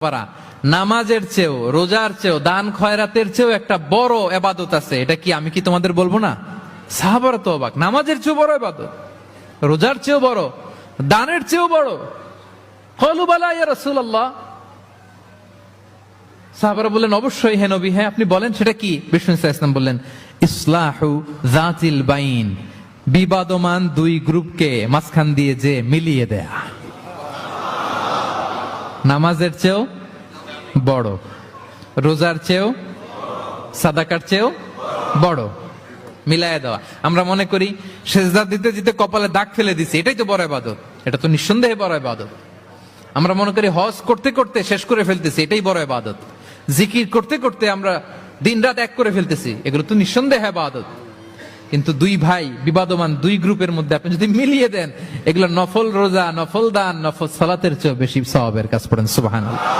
পারা। নামাজের চেয়েও, রোজার চেয়েও, দান খয়রাতের চেয়েও একটা বড় এবাদত আছে। এটা কি আমি কি তোমাদের বলব না? সাহাবারা তো অবাক। নামাজের চেয়েও বড় এবাদত। রোজার চেয়েও বড়, দানের চেয়েও বড়। কলুবালা রাসূলুল্লাহ। সাহাবারা বললেন, অবশ্যই হে নবী হ্যাঁ আপনি বলেন, সেটা কি? বিষ্ণু ইসলাম বললেন, ইসলাহু জাতিল বাইন। বিবাদমান দুই গ্রুপকে মাঝখান দিয়ে যে মিলিয়ে দেয়া। নামাজের চেয়েও বড়। রোজার চেয়েও, সাদাকার চেয়েও বড়। মিলায় দেওয়া। আমরা মনে করি, সেজদা দিতে দিতে কপালে দাগ ফেলে দিছি। এটাই তো বড় ইবাদত। এটা তো নিঃসন্দেহে বড় ইবাদত। আমরা মনে করি, হজ করতে করতে শেষ করে ফেলতেছি। এটাই বড় ইবাদত। জিকির করতে করতে আমরা দিন রাত এক করে ফেলতেছি। এগুলো তো নিঃসন্দেহে ইবাদত। কিন্তু দুই ভাই, বিবাদমান দুই গ্রুপের মধ্যে আপনি যদি মিলিয়ে দেন এগুলো নফল রোজা নফল দান নফল সালাতের চেয়ে বেশি সবাবের কাজ পড়েন সুবহানাল্লাহ।